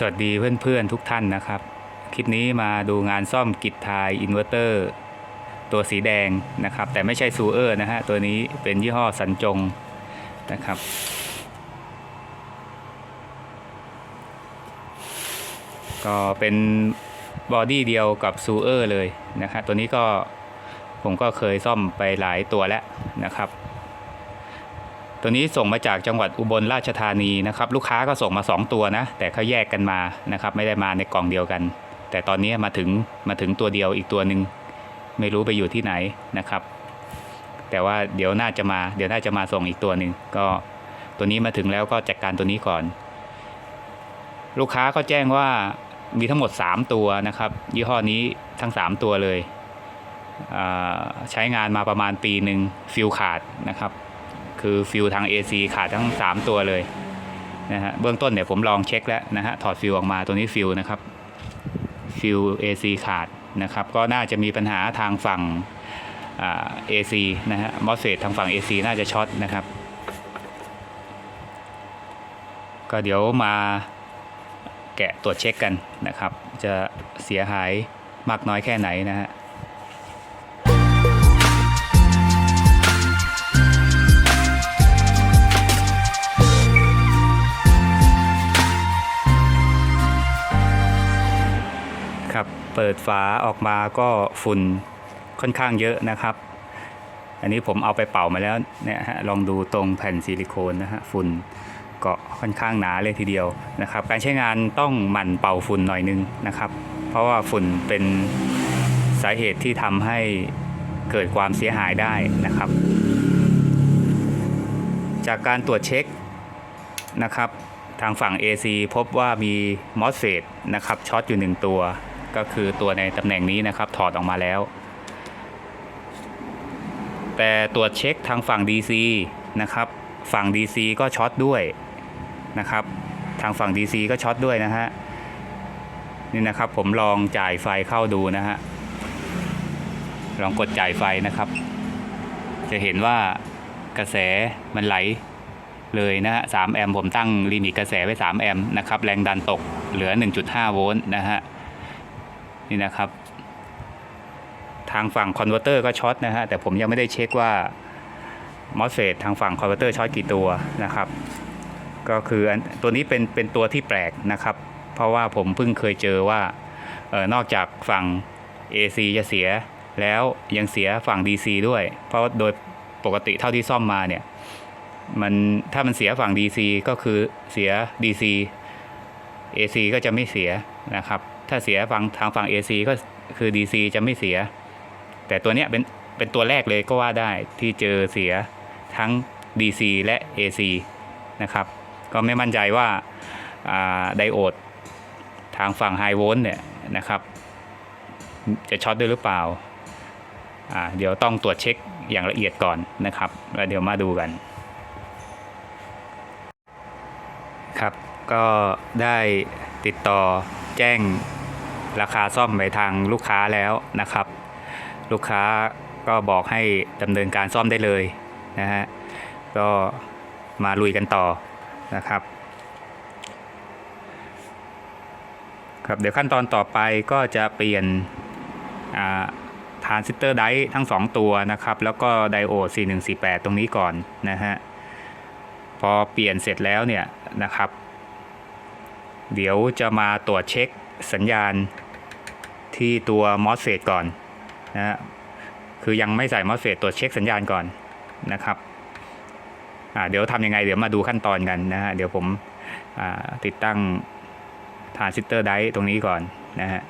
สวัสดีเพื่อนๆทุกท่านนะครับ คลิปนี้มาดูงานซ่อมกิจทายอินเวอร์เตอร์ ตัวสีแดงนะครับ แต่ไม่ใช่ซูเออร์นะฮะ ตัวนี้เป็นยี่ห้อสันจงนะครับ ก็เป็นบอดี้เดียวกับซูเออร์เลยนะครับตัวนี้ก็ผมก็เคยซ่อมไปหลายตัวแล้วนะครับ ตัวนี้ส่งมาจากจังหวัดอุบลราชธานีนะครับลูกค้าก็ส่งมา 2 ตัวนะ แต่เขาแยกกันมานะครับไม่ได้มาในกล่องเดียวกัน แต่ตอนนี้มาถึงมาถึงตัวเดียวอีกตัวหนึ่งไม่รู้ไปอยู่ที่ไหนนะครับ แต่ว่าเดี๋ยวน่าจะมาเดี๋ยวน่าจะมาส่งอีกตัวหนึ่งก็ตัวนี้มาถึงแล้วก็จัดการตัวนี้ก่อน ลูกค้าก็แจ้งว่ามีทั้งหมด 3 ตัวนะครับ ยี่ห้อนี้ทั้ง 3 ตัวเลย ใช้งานมาประมาณปีหนึ่งฟิลขาดนะครับ คือฟิลทาง AC ขาดทั้ง 3 ตัวเลยนะฮะเบื้องต้นเนี่ยผมลองเช็คแล้วนะฮะถอดฟิลออกมาตัวนี้ฟิลนะครับฟิล AC ขาดนะครับก็น่าจะมีปัญหาทางฝั่งเอ่า AC นะฮะมอสเฟตทางฝั่ง AC น่าจะช็อตนะครับ ก็เดี๋ยวมาแกะตรวจเช็คกันนะครับ จะเสียหายมากน้อยแค่ไหนนะฮะ เปิดฝาออกมาก็ฝุ่นค่อนข้างเยอะนะครับ อันนี้ผมเอาไปเป่ามาแล้วเนี่ยฮะลองดูตรงแผ่นซิลิโคนนะฮะฝุ่นเกาะค่อนข้างหนาเลยทีเดียวนะครับ การใช้งานต้องหมั่นเป่าฝุ่นหน่อยนึงนะครับ เพราะว่าฝุ่นเป็นสาเหตุที่ทำให้เกิดความเสียหายได้นะครับ จากการตรวจเช็คนะครับ ทางฝั่ง AC พบว่ามีมอสเฟตนะครับช็อตอยู่ 1 ตัว ก็คือตัวในตำแหน่งนี้นะครับถอดออกมาแล้ว แต่ตรวจเช็คทางฝั่ง DC นะครับฝั่ง DC ก็ช็อตด้วยนะครับทางฝั่ง DC ก็ช็อตด้วยนะฮะนี่นะครับผมลองจ่ายไฟเข้าดูนะฮะลองกดจ่ายไฟนะครับ จะเห็นว่ากระแสมันไหลเลยนะฮะ3แอมป์ผมตั้งลิมิตกระแสไว้ 3 แอมป์นะครับ แรงดันตกเหลือ 1.5 โวลต์นะฮะ นี่นะครับ ทางฝั่งคอนเวอร์เตอร์ก็ช็อตนะฮะแต่ผมยังไม่ได้เช็คว่ามอสเฟตทางฝั่งคอนเวอร์เตอร์ช็อตกี่ตัวนะครับ ก็คือตัวนี้เป็นเป็นตัวที่แปลกนะครับ เพราะว่าผมเพิ่งเคยเจอว่าออนอกจากฝั่ง AC จะเสียแล้วยังเสียฝั่ง DC ด้วย เพราะโดยปกติเท่าที่ซ่อมมาเนี่ยมันถ้ามันเสียฝั่ง DC ก็คือเสีย DC AC ก็จะไม่เสียนะครับ ถ้าเสียฝั่งทางฝั่ง AC ก็คือ DC จะไม่เสีย แต่ตัวเนี้ยเป็นเป็นตัวแรกเลยก็ว่าได้ที่เจอเสียทั้ง DC และ AC นะครับ ก็ไม่มั่นใจว่าไดโอดทางฝั่งไฮโวลต์เนี่ยนะครับ จะช็อตด้วยหรือเปล่า เดี๋ยวต้องตรวจเช็คอย่างละเอียดก่อนนะครับ แล้วเดี๋ยวมาดูกัน ครับ ก็ได้ติดต่อแจ้ง ราคาซ่อมไปทางลูกค้าแล้วนะครับ ลูกค้าก็บอกให้ดำเนินการซ่อมได้เลยนะฮะก็มาลุยกันต่อนะครับครับเดี๋ยวขั้นตอนต่อไปก็จะเปลี่ยนทรานซิสเตอร์ไดทั้ง 2 ตัวนะครับ แล้วก็ไดโอด 4148 ตรงนี้ก่อนนะฮะ พอเปลี่ยนเสร็จแล้วเนี่ยนะครับ เดี๋ยวจะมาตรวจเช็คสัญญาณ ที่ตัว MOSFET ก่อนนะฮะคือยังไม่ใส่ MOSFET ตรวจเช็คสัญญาณก่อนนะครับอ่าเดี๋ยวทำยังไงเดี๋ยวมาดูขั้นตอนกันนะฮะเดี๋ยวผมอ่าติดตั้งทรานซิสเตอร์ไดตรงนี้ก่อนนะฮะ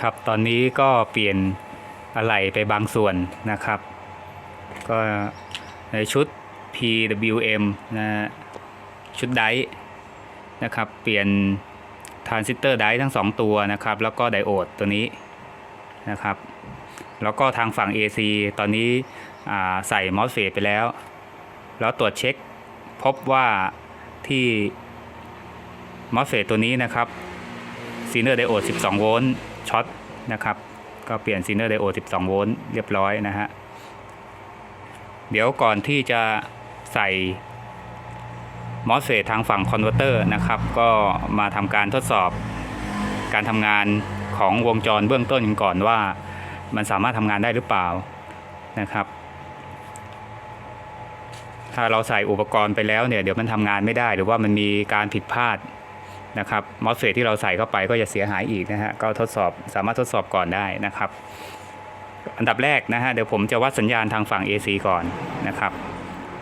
ครับตอนนี้ก็เปลี่ยนอะไหล่ไปบางส่วนนะครับ ก็ในชุด PWM นะฮะชุดไดร์ นะครับ เปลี่ยนทรานซิสเตอร์ไดทั้ง 2 ตัวนะครับ แล้วก็ไดโอดตัวนี้นะครับ แล้วก็ทางฝั่ง AC ตอนนี้ใส่มอสเฟตไปแล้ว แล้วตรวจเช็คพบว่าที่มอสเฟตตัวนี้นะครับซีเนอร์ไดโอด 12 โวลต์ช็อตนะครับ ก็เปลี่ยนซีเนอร์ไดโอด 12 โวลต์เรียบร้อยนะฮะ เดี๋ยวก่อนที่จะใส่ มอสเฟทางฝั่งคอนเวอร์เตอร์นะครับ ก็มาทำการทดสอบการทำงานของวงจรเบื้องต้นกันก่อนว่ามันสามารถทำงานได้หรือเปล่านะครับ ถ้าเราใส่อุปกรณ์ไปแล้วเนี่ยเดี๋ยวมันทำงานไม่ได้ หรือว่ามันมีการผิดพลาดนะครับมอสเฟทที่เราใส่เข้าไปก็จะเสียหายอีกนะฮะก็ทดสอบสามารถทดสอบก่อนได้นะครับ อันดับแรกนะฮะเดี๋ยวผมจะวัดสัญญาณทางฝั่ง AC ก่อนนะครับ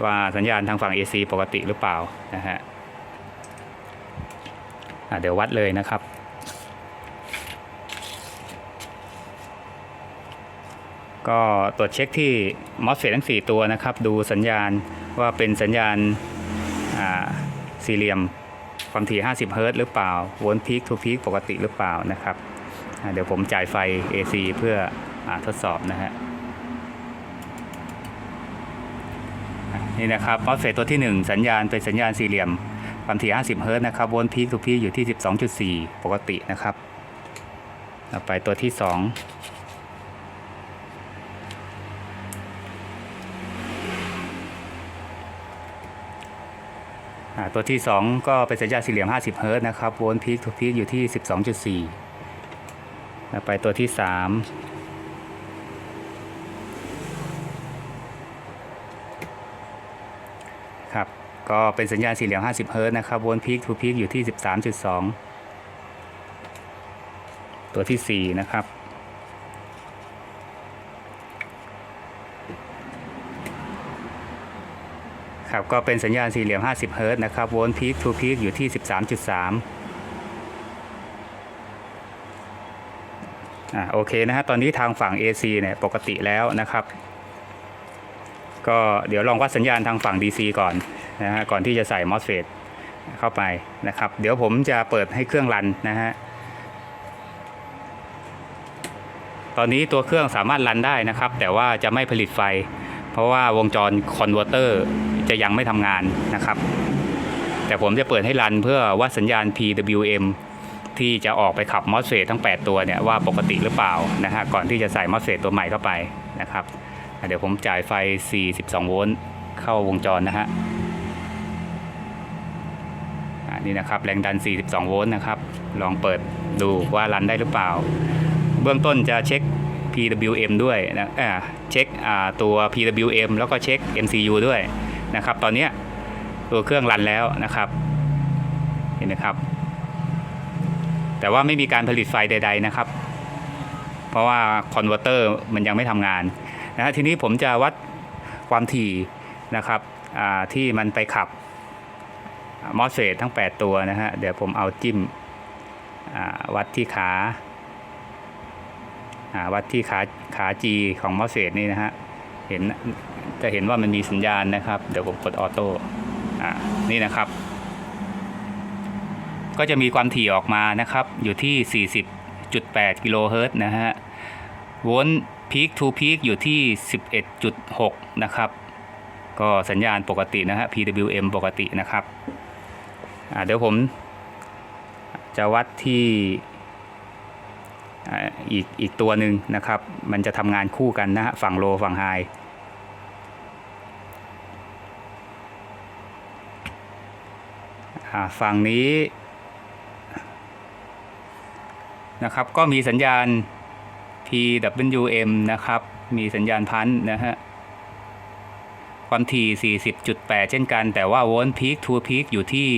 ว่าสัญญาณทางฝั่ง AC ปกติหรือเปล่านะฮะเดี๋ยววัดเลยนะครับก็ตรวจเช็คที่ MOSFET ทั้ง 4 ตัวนะครับ ดูสัญญาณว่าเป็นสัญญาณสี่เหลี่ยมความถี่ 50 เฮิร์ตหรือเปล่าโวลต์พีคทูพีคปกติหรือเปล่านะครับ เดี๋ยวผมจ่ายไฟ AC เพื่ออทดสอบนะฮะอะ นี่นะครับ MOSFET ตัวที่ 1 สัญญาณเป็นสัญญาณสี่เหลี่ยมความถี่ 50 เฮิรต์นะครับโวลต์พีคทูพีคอยู่ที่ 12.4 ปกตินะครับต่อไปตัวที่2อ่าตัวที่ 2 ก็เป็นสัญญาณสี่เหลี่ยม 50 เฮิรต์นะครับโวลต์พีคทูพีคอยู่ที่ 12.4แล้วไปตัวที่ 3 ครับ ก็เป็นสัญญาณสี่เหลี่ยม50เฮิรตซ์นะครับโวลต์พีคทูพีคอยู่ที่ 13.2 ตัวที่ 4 นะครับ ครับ ก็เป็นสัญญาณสี่เหลี่ยม50เฮิรตซ์นะครับโวลต์พีคทูพีคอยู่ที่ 13.3อ่าโอเคนะฮะตอนนี้ทางฝั่ง AC เนี่ยปกติแล้วนะครับ ก็เดี๋ยวลองวัดสัญญาณทางฝั่ง DC ก่อนนะฮะก่อนที่จะใส่ MOSFET เข้าไปนะครับ เดี๋ยวผมจะเปิดให้เครื่องรันนะฮะตอนนี้ตัวเครื่องสามารถรันได้นะครับ แต่ว่าจะไม่ผลิตไฟ เพราะว่าวงจรคอนเวอร์เตอร์จะยังไม่ทำงานนะครับ แต่ผมจะเปิดให้รันเพื่อวัดสัญญาณ PWM ที่จะออกไปขับ MOSFET ทั้ง 8 ตัวเนี่ยว่าปกติหรือเปล่านะฮะก่อนที่จะใส่ MOSFET ตัวใหม่เข้าไปนะครับ เดี๋ยวผมจ่ายไฟ 42 โวลต์เข้าวงจรนะฮะอะนี่นะครับแรงดัน 42 โวลต์นะครับ ลองเปิดดูว่ารันได้หรือเปล่า เบื้องต้นจะเช็ค PWM ด้วยนะอ่าเช็คตัว PWM แล้วก็เช็ค MCU ด้วยนะครับ ตอนนี้ตัวเครื่องรันแล้วนะครับ เห็นไหมครับ แต่ว่าไม่มีการผลิตไฟใด ๆนะครับ เพราะว่าคอนเวอร์เตอร์มันยังไม่ทำงาน นะฮะทีนี้ผมจะวัดความถี่นะครับที่มันไปขับมอสเฟตทั้ง 8 ตัวนะฮะเดี๋ยวผมเอาจิ้มวัดที่ขาวัดที่ขาขา G ของมอสเฟตนี่นะฮะเห็นจะเห็นว่ามันมีสัญญาณนะครับ เดี๋ยวผมกดออโต้นี่นะครับ ก็จะมีความถี่ออกมานะครับ อยู่ที่ 40.8 กิโลเฮิรตซ์นะฮะ โวลต์ พีคทูพีคอยู่ที่ 11.6 นะครับ ก็สัญญาณปกตินะฮะ PWM ปกตินะครับเดี๋ยวผมจะวัดที่อ,อีกอีกตัวหนึ่งนะครับ มันจะทำงานคู่กันนะฮะ ฝั่งโลฝั่งไฮฝั่งนี้นะครับ ก็มีสัญญาณ PWM นะครับ มีสัญญาณพันธ์นะฮะ ความถี่ 40.8 เช่นกัน แต่ว่าโวลต์พีคทูพีคอยู่ที่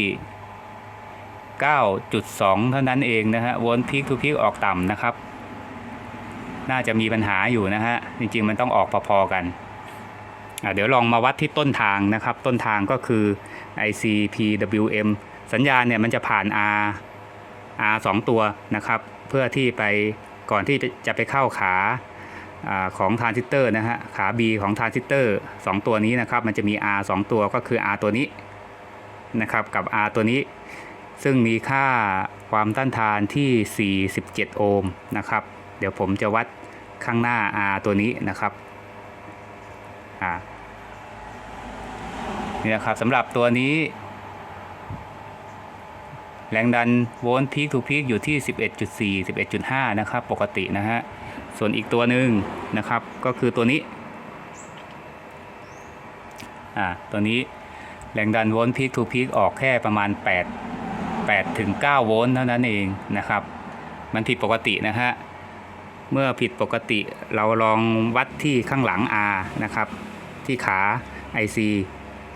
9.2 เท่านั้นเองนะฮะ โวลต์พีคทูพีคออกต่ำนะครับ น่าจะมีปัญหาอยู่นะฮะ จริงๆ มันต้องออกพอๆกัน เดี๋ยวลองมาวัดที่ต้นทางนะครับ ต้นทางก็คือ ICPWM สัญญาณเนี่ยมันจะผ่าน R R 2ตัวนะครับ เพื่อที่ไป ก่อนที่จะไปเข้าขาอของทรานซิสเตอร์นะฮะขา B ของทรานซิสเตอร์2ตัวนี้นะครับมันจะมี R 2 ตัวก็คือ R ตัวนี้นะครับกับ R ตัวนี้ ซึ่งมีค่าความต้านทานที่ 47 โอห์มนะครับ เดี๋ยวผมจะวัดข้างหน้า R ตัวนี้นะครับนี่นะครับสำหรับตัวนี้ แรงดันโวลต์พีคทูพีคอยู่ที่ 11.4 11.5 นะครับ ปกตินะฮะ ส่วนอีกตัวหนึ่งนะครับ ก็คือตัวนี้ อ่า ตัวนี้แรงดันโวลต์พีคทูพีคออกแค่ประมาณ 8 8ถึง9โวลต์เท่านั้นเองนะครับ มันผิดปกตินะฮะ เมื่อผิดปกติเราลองวัดที่ข้างหลัง R นะครับ ที่ขา IC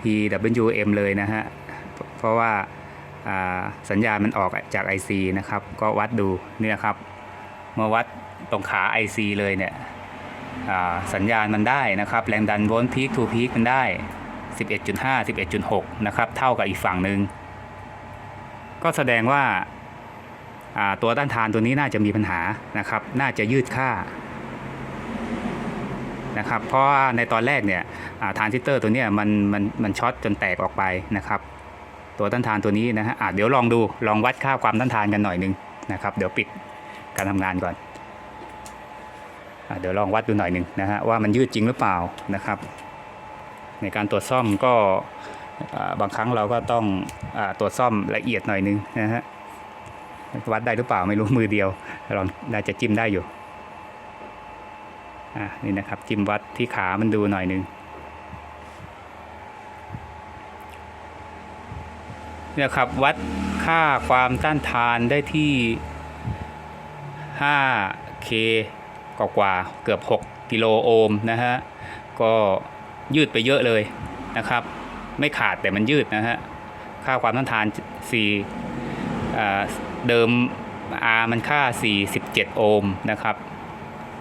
PWM เลยนะฮะ เพราะว่าอ่า สัญญาณมันออกจาก IC นะครับ ก็วัดดูเนี่ยครับ เมื่อวัดตรงขา IC เลยเนี่ยสัญญาณมันได้นะครับ แรงดันโวลต์พีคทูพีคมันได้ 11.5 11.6 นะครับ เท่ากับอีกฝั่งหนึ่ง ก็แสดงว่าตัวต้านทานตัวนี้น่าจะมีปัญหานะครับ น่าจะยืดค่านะครับเพราะในตอนแรกเนี่ยทรานซิสเตอร์ตัวนี้มันมันมันช็อตจนแตกออกไปนะครับ ตัวต้านทานตัวนี้นะฮะอะเดี๋ยวลองดูลองวัดค่าความต้านทานกันหน่อยนึงนะครับ เดี๋ยวปิดการทำงานก่อนอะเดี๋ยวลองวัดดูหน่อยหนึ่งนะฮะว่ามันยืดจริงหรือเปล่านะครับ ในการตรวจซ่อมก็บางครั้งเราก็ต้องอตรวจซ่อมละเอียดหน่อยนึงนะฮะวัดได้หรือเปล่าไม่รู้มือเดียวลองน่าจะจิ้มได้อยู่อะนี่นะครับจิ้มวัดที่ขามันดูหน่อยนึง นี่ยครับ วัดค่าความต้านทานได้ที่ 5K กว่าเกือบ 6 กิโลโอห์มนะฮะ ก็ยืดไปเยอะเลยนะครับ ไม่ขาดแต่มันยืดนะฮะ ค่าความต้านทาน 4 เดิม R มันค่า 47 โอห์มนะครับ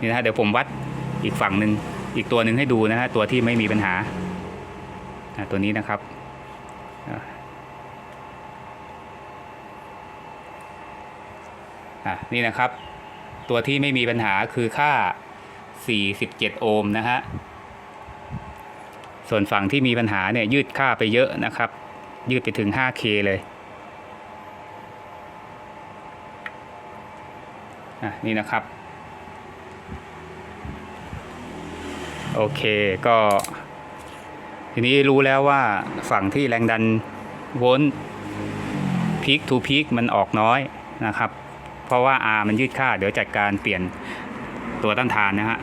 นี่นะฮะเดี๋ยวผมวัดอีกฝั่งหนึ่งอีกตัวหนึ่งให้ดูนะฮะ ตัวที่ไม่มีปัญหาตัวนี้นะครับ อะนี่นะครับ ตัวที่ไม่มีปัญหาคือค่า 47 โอห์มนะฮะส่วนฝั่งที่มีปัญหาเนี่ยยืดค่าไปเยอะนะครับ ยืดไปถึง 5K เลยอะนี่นะครับ โอเคก็ ทีนี้รู้แล้วว่าฝั่งที่แรงดันโวลต์พีคทูพีคมันออกน้อยนะครับ เพราะว่า R มันยืดค่า เดี๋ยวจัดการเปลี่ยนตัวต้านทานนะฮะ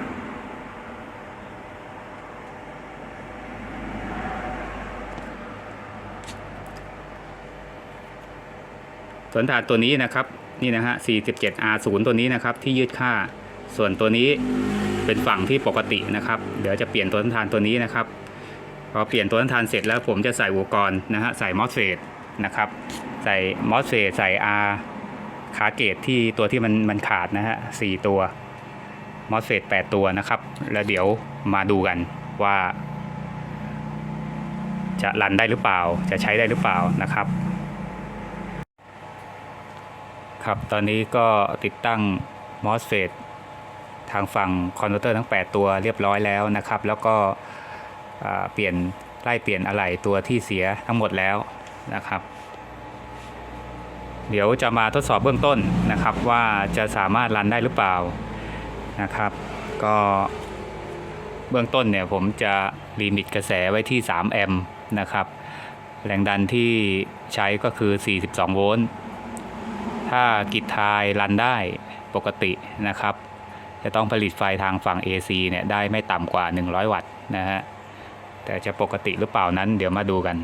ส่วนถาดตัวนี้นะครับนี่นะฮะ 47R0 ตัวนี้นะครับที่ยืดค่า ส่วนตัวนี้เป็นฝั่งที่ปกตินะครับ เดี๋ยวจะเปลี่ยนตัวต้านทานตัวนี้นะครับพอเปลี่ยนตัวต้านทานเสร็จแล้วผมจะใส่อุปกรณ์นะฮะใส่มอสเฟตนะครับ ใส่มอสเฟตใส่ R ขาเกตที่ตัวที่มันมันขาดนะฮะสี่ตัวมอสเฟต8ตัวนะครับ แล้วเดี๋ยวมาดูกันว่า จะรันได้หรือเปล่า จะใช้ได้หรือเปล่านะครับ ครับตอนนี้ก็ติดตั้ง MOSFET ทางฝั่งคอนเวอร์เตอร์ทั้ง 8 ตัวเรียบร้อยแล้วนะครับ แล้วก็เปลี่ยนไล่เปลี่ยนอะไหล่ตัวที่เสียทั้งหมดแล้วนะครับ เดี๋ยวจะมาทดสอบเบื้องต้นนะครับว่าจะสามารถรันได้หรือเปล่านะครับ ก็เบื้องต้นเนี่ยผมจะลิมิตกระแสไว้ที่ 3 แอมป์นะครับ แรงดันที่ใช้ก็คือ 42 โวลต์ ถ้ากิจทายรันได้ปกตินะครับ จะต้องผลิตไฟทางฝั่ง AC เนี่ยได้ไม่ต่ำกว่า 100 วัตต์นะฮะ แต่จะปกติหรือเปล่านั้นเดี๋ยวมาดูกัน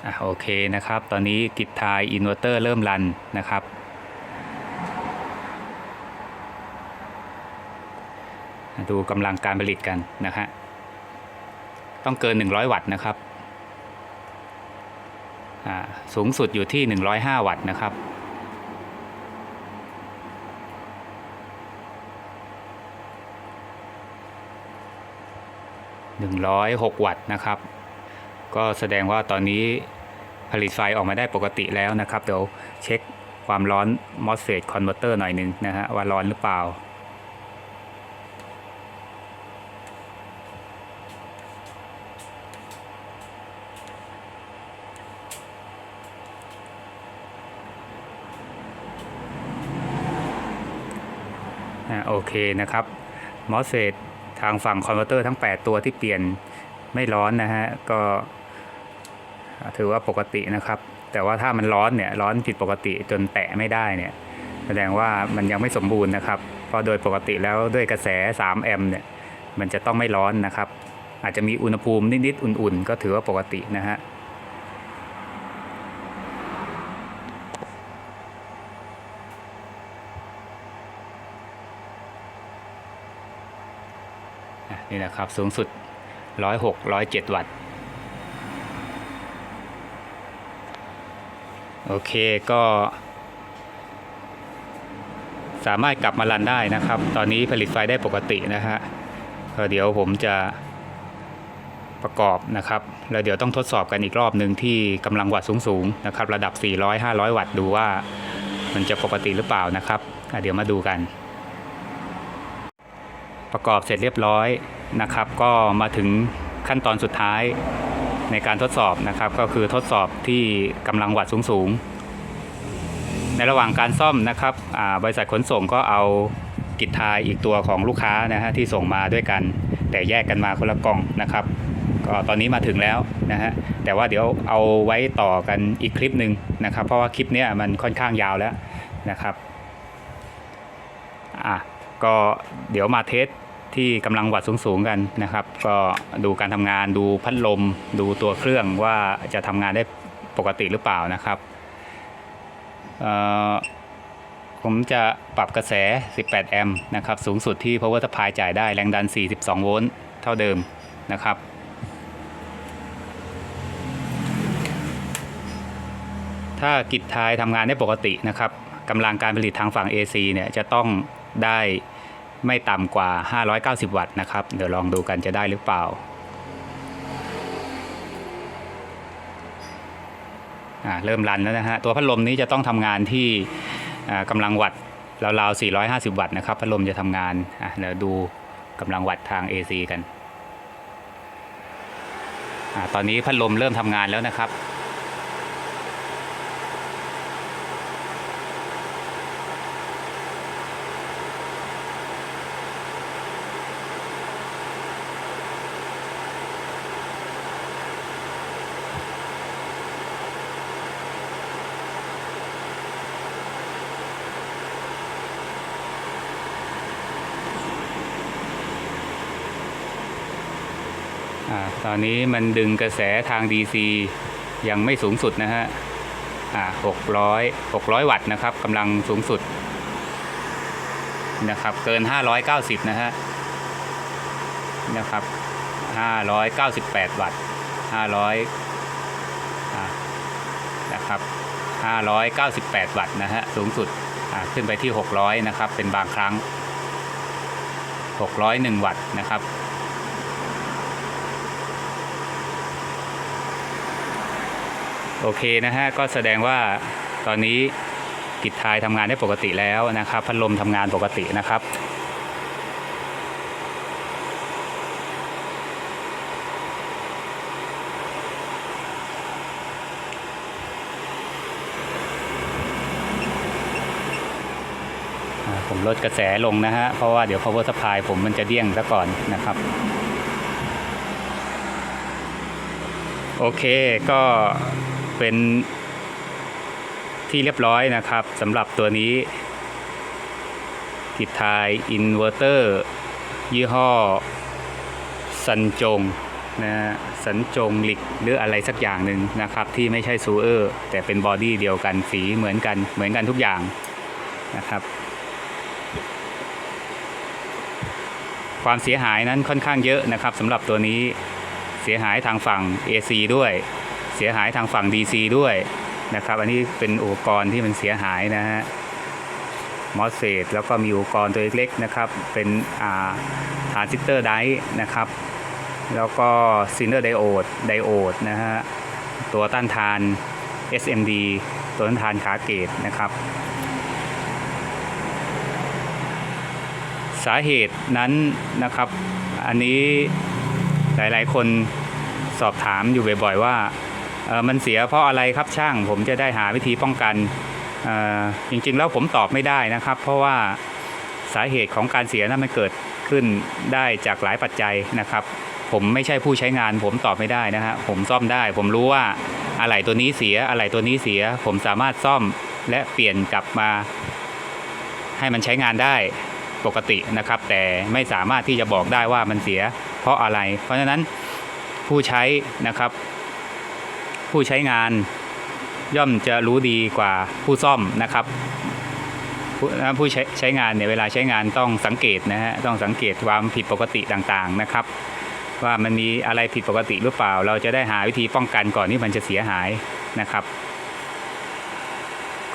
อะ โอเคนะครับ ตอนนี้กิจทายอินเวอร์เตอร์เริ่มรันนะครับ ดูกำลังการผลิตกันนะฮะต้องเกิน 100 วัตต์นะครับ สูงสุดอยู่ที่ 105 วัตต์นะครับ106 วัตต์นะครับ ก็แสดงว่าตอนนี้ ผลิตไฟออกมาได้ปกติแล้วนะครับ เดี๋ยวเช็คความร้อน MOSFET converter หน่อยนึงนะฮะว่าร้อนหรือเปล่าอ่าโอเคนะครับ MOSFET ทางฝั่งคอนเวอร์เตอร์ทั้ง 8 ตัวที่เปลี่ยนไม่ร้อนนะฮะ ก็ ถือว่าปกตินะครับ แต่ว่าถ้ามันร้อนเนี่ยร้อนผิดปกติจนแตะไม่ได้เนี่ยแสดงว่ามันยังไม่สมบูรณ์นะครับ เพราะโดยปกติแล้วด้วยกระแส 3 แอมป์เนี่ยมันจะต้องไม่ร้อนนะครับ อาจจะมีอุณหภูมินิดๆอุ่นๆ ก็ถือว่าปกตินะฮะอะนี่นะครับสูงสุด 106 107 วัตต์ โอเคก็ สามารถกลับมารันได้นะครับ ตอนนี้ผลิตไฟได้ปกตินะฮะก็เดี๋ยวผมจะประกอบนะครับ แล้วเดี๋ยวต้องทดสอบกันอีกรอบหนึ่งที่กำลังวัตต์สูงๆนะครับ ระดับ 400-500 วัตต์ดูว่ามันจะปกติหรือเปล่านะครับเดี๋ยวมาดูกัน ประกอบเสร็จเรียบร้อยนะครับ ก็มาถึงขั้นตอนสุดท้าย ในการทดสอบนะครับ ก็คือทดสอบที่กำลังวัตต์สูงๆ ในระหว่างการซ่อมนะครับบริษัทขนส่งก็เอากิจทายอีกตัวของลูกค้านะฮะที่ส่งมาด้วยกัน แต่แยกกันมาคนละกล่องนะครับ ก็ตอนนี้มาถึงแล้วนะฮะแต่ว่าเดี๋ยวเอาไว้ต่อกันอีกคลิปหนึ่งนะครับ เพราะว่าคลิปนี้มันค่อนข้างยาวแล้วนะครับอะก็เดี๋ยวมาเทส ที่กำลังวัดสูงๆกันนะครับ ก็ดูการทำงานดูพัดลม ดูตัวเครื่องว่าจะทำงานได้ปกติหรือเปล่านะครับผมจะปรับกระแส 18 แอมป์นะครับ สูงสุดที่ power supply จ่ายได้แรงดัน 42 โวลต์เท่าเดิมนะครับ ถ้ากิจทายทำงานได้ปกตินะครับกำลังการผลิตทางฝั่ง AC เนี่ยจะต้องได้ ไม่ต่ำกว่า 590 วัตต์นะครับ เดี๋ยวลองดูกันจะได้หรือเปล่าอ่าเริ่มรันแล้วนะฮะ ตัวพัดลมนี้จะต้องทำงานที่อ่ากำลังวัตต์ราวๆ 450 วัตต์นะครับ พัดลมจะทำงานอะเดี๋ยวดูกำลังวัตต์ทาง AC กันอ่าตอนนี้พัดลมเริ่มทำงานแล้วนะครับ อตอนนี้มันดึงกระแสทาง DC ยังไม่สูงสุดนะฮะอ่า600 600วัตต์นะครับกำลังสูงสุดนะครับเกิน 590 นะฮะนะครับ 598 วัตต์ 500อ่านะครับ 598 วัตต์นะฮะสูงสุดขึ้นไปที่ 600 นะครับ เป็นบางครั้ง 601 วัตต์นะครับ โอเคนะฮะก็แสดงว่าตอนนี้กิจทายทำงานได้ปกติแล้วนะครับพัดลมทำงานปกตินะครับผมลดกระแสลงนะฮะ เพราะว่าเดี๋ยว power supply ผมมันจะเดี้ยงซะก่อนนะครับ โอเคก็ เป็นที่เรียบร้อยนะครับสำหรับตัวนี้กิจทายอินเวอร์เตอร์ ยี่ห้อ สันจงนะสันจงหลิกหรืออะไรสักอย่างหนึ่งนะครับ ที่ไม่ใช่ซูเออร์ แต่เป็นบอดี้เดียวกันสีเหมือนกันเหมือนกันทุกอย่างนะครับ ความเสียหายนั้นค่อนข้างเยอะนะครับสำหรับตัวนี้เสียหายทางฝั่ง AC ด้วย สียหายทางฝั่ง DC ด้วยนะครับ อันนี้เป็นอุปกรณ์ที่มันเสียหายนะฮะมอสเฟตแล้วก็มีอุปกรณ์ตัวเล็กๆนะครับ เป็นอ่าทรานซิสเตอร์ไดนะครับ แล้วก็ซินเนอร์ไดโอดไดโอดนะฮะตัวต้านทาน SMD ตัวต้านทานขาเกตนะครับ สาเหตุนั้นนะครับ อันนี้หลายๆคนสอบถามอยู่บ่อยๆว่า มันเสียเพราะอะไรครับช่าง ผมจะได้หาวิธีป้องกันอ่อจริงๆแล้วผมตอบไม่ได้นะครับ เพราะว่าสาเหตุของการเสียนั้นมันเกิดขึ้นได้จากหลายปัจจัยนะครับ ผมไม่ใช่ผู้ใช้งาน ผมตอบไม่ได้นะฮะผมซ่อมได้ ผมรู้ว่าอะไรตัวนี้เสียอะไรตัวนี้เสีย ผมสามารถซ่อมและเปลี่ยนกลับมา ให้มันใช้งานได้ปกตินะครับ แต่ไม่สามารถที่จะบอกได้ว่ามันเสีย เพราะอะไร เพราะฉะนั้นผู้ใช้นะครับ ผู้ใช้งานย่อมจะรู้ดีกว่าผู้ซ่อมนะครับผู้ผู้ใช้ใช้งานเนี่ยเวลาใช้งานต้องสังเกตนะฮะต้องสังเกตความผิดปกติต่างๆนะครับ ว่ามันมีอะไรผิดปกติหรือเปล่า เราจะได้หาวิธีป้องกันก่อนที่มันจะเสียหายนะครับ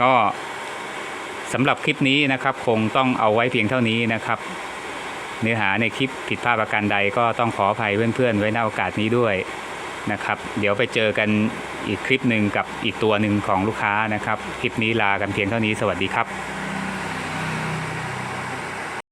ก็สำหรับคลิปนี้นะครับ คงต้องเอาไว้เพียงเท่านี้นะครับ เนื้อหาในคลิปผิดพลาดประการใดก็ต้องขออภัยเพื่อนๆไว้ในโอกาสนี้ด้วย นะครับ เดี๋ยวไปเจอกันอีกคลิปหนึ่งกับอีกตัวหนึ่งของลูกค้านะครับ คลิปนี้ลากันเพียงเท่านี้สวัสดีครับ